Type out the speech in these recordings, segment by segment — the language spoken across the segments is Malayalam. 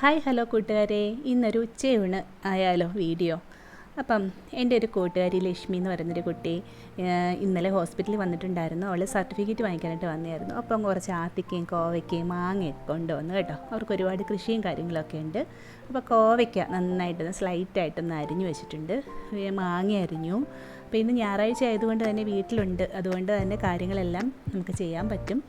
ഹായ് ഹലോ കൂട്ടുകാരെ. ഇന്നൊരു ഉച്ചയൂണ് ആയാലോ വീഡിയോ. അപ്പം എന്റെ ഒരു കൂട്ടുകാരി ലക്ഷ്മി എന്ന് പറയുന്നൊരു കുട്ടി ഇന്നലെ ഹോസ്പിറ്റലിൽ വന്നിട്ടുണ്ടായിരുന്നു. അവൾ സർട്ടിഫിക്കറ്റ് വാങ്ങിക്കാനായിട്ട് വന്നായിരുന്നു അപ്പം കുറച്ച് ആത്തിക്കയും കോവയ്ക്കയും മാങ്ങയൊക്കെ കൊണ്ടുവന്നു കേട്ടോ. അവർക്ക് ഒരുപാട് കൃഷിയും കാര്യങ്ങളൊക്കെ ഉണ്ട്. അപ്പോൾ കോവയ്ക്ക നന്നായിട്ടൊന്ന് സ്ലൈറ്റായിട്ടൊന്ന് അരിഞ്ഞു വെച്ചിട്ടുണ്ട്. മാങ്ങ അരിഞ്ഞു. അപ്പോൾ ഇന്ന് ഞായറാഴ്ച ആയതുകൊണ്ട് തന്നെ വീട്ടിലുണ്ട്. അതുകൊണ്ട് തന്നെ കാര്യങ്ങളെല്ലാം നമുക്ക് ചെയ്യാൻ പറ്റും.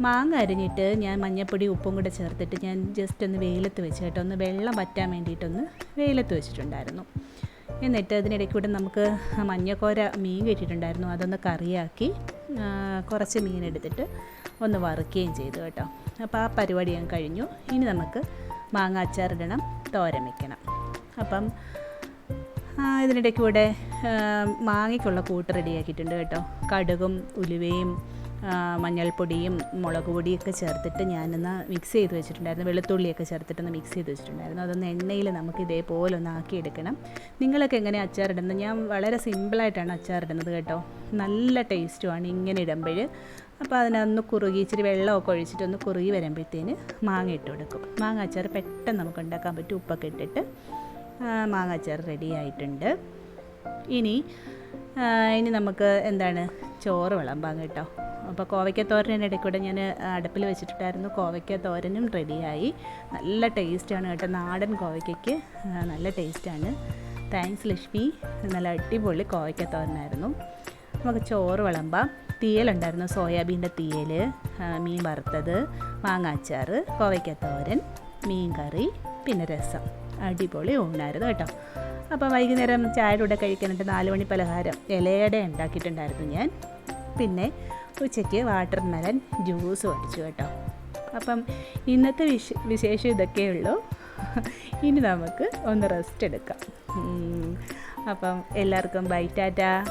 മാങ്ങ അരിഞ്ഞിട്ട് ഞാൻ മഞ്ഞപ്പൊടി ഉപ്പും കൂടെ ചേർത്തിട്ട് ഞാൻ ജസ്റ്റ് ഒന്ന് വെയിലത്ത് വെച്ച് കേട്ടോ. ഒന്ന് വെള്ളം വറ്റാൻ വേണ്ടിയിട്ടൊന്ന് വെയിലത്ത് വെച്ചിട്ടുണ്ടായിരുന്നു. എന്നിട്ട് അതിനിടയ്ക്ക് കൂടെ നമുക്ക് മഞ്ഞക്കോര മീൻ കിട്ടിയിട്ടുണ്ടായിരുന്നു. അതൊന്ന് കറിയാക്കി കുറച്ച് മീൻ എടുത്തിട്ട് ഒന്ന് വറുക്കുകയും ചെയ്തു കേട്ടോ. അപ്പോൾ ആ പരിപാടി ഞാൻ കഴിഞ്ഞു. ഇനി നമുക്ക് മാങ്ങ അച്ചാറിടണം തോരൻ വെക്കണം. അപ്പം ആ, ഇതിനിടയ്ക്ക് കൂടെ ആ, മാങ്ങയ്ക്കുള്ള കൂട്ട് റെഡിയാക്കിയിട്ടുണ്ട് കേട്ടോ. കടുകും ഉലുവയും മഞ്ഞൾപ്പൊടിയും മുളക് പൊടിയൊക്കെ ചേർത്തിട്ട് ഞാനൊന്ന് മിക്സ് ചെയ്ത് വെച്ചിട്ടുണ്ടായിരുന്നു. വെളുത്തുള്ളിയൊക്കെ ചേർത്തിട്ടൊന്ന് മിക്സ് ചെയ്ത് വെച്ചിട്ടുണ്ടായിരുന്നു. അതൊന്ന് എണ്ണയിൽ നമുക്ക് ഇതേപോലെ ഒന്ന് ആക്കിയെടുക്കണം നിങ്ങളൊക്കെ എങ്ങനെ അച്ചാറിടുന്നത് ഞാൻ വളരെ സിമ്പിളായിട്ടാണ് അച്ചാറിടുന്നത് കേട്ടോ. നല്ല ടേസ്റ്റുമാണ് ഇങ്ങനെ ഇടുമ്പോൾ. അപ്പോൾ അതിനൊന്ന് കുറുകി ഇച്ചിരി വെള്ളമൊക്കെ ഒഴിച്ചിട്ട് ഒന്ന് കുറുകി വരുമ്പോഴത്തേന് മാങ്ങ ഇട്ട് കൊടുക്കും. മാങ്ങ അച്ചാർ പെട്ടെന്ന് നമുക്ക് ഉണ്ടാക്കാൻ പറ്റും. ഉപ്പൊക്കെ ഇട്ടിട്ട് മാങ്ങ അച്ചാർ റെഡി ആയിട്ടുണ്ട്. ഇനി ഇനി നമുക്ക് എന്താണ്? ചോറ് വിളമ്പാൻ കേട്ടോ. അപ്പോൾ കോവയ്ക്ക തോരന്റെ ഇടയ്ക്ക് കൂടെ ഞാൻ അടുപ്പിൽ വെച്ചിട്ടുണ്ടായിരുന്നു. കോവയ്ക്ക തോരനും റെഡിയായി. നല്ല ടേസ്റ്റാണ് കേട്ടോ. നാടൻ കോവയ്ക്കയ്ക്ക് നല്ല ടേസ്റ്റാണ്. താങ്ക്സ് ലക്ഷ്മി. നല്ല അടിപൊളി കോവയ്ക്ക തോരനായിരുന്നു. നമുക്ക് ചോറ് വിളമ്പാം. തീയലുണ്ടായിരുന്നു സോയാബീന്റെ തീയൽ മീൻ വറുത്തത് മാങ്ങാച്ചാർ കോവയ്ക്ക തോരൻ മീൻ കറി പിന്നെ രസം. അടിപൊളി ഊണായിരുന്നു കേട്ടോ. അപ്പോൾ വൈകുന്നേരം ചായയുടെ കൂടെ കഴിക്കാനായിട്ട് നാല് മണി പലഹാരം ഇലയുടെ ഉണ്ടാക്കിയിട്ടുണ്ടായിരുന്നു ഞാൻ. പിന്നെ ഉച്ചയ്ക്ക് വാട്ടർ മെലൻ ജ്യൂസ് അടിച്ചു കേട്ടോ. അപ്പം ഇന്നത്തെ വിശ വിശേഷം ഇതൊക്കെയേ ഉള്ളൂ. ഇനി നമുക്ക് ഒന്ന് റെസ്റ്റ് എടുക്കാം. അപ്പം എല്ലാവർക്കും ബൈ ടാറ്റാ.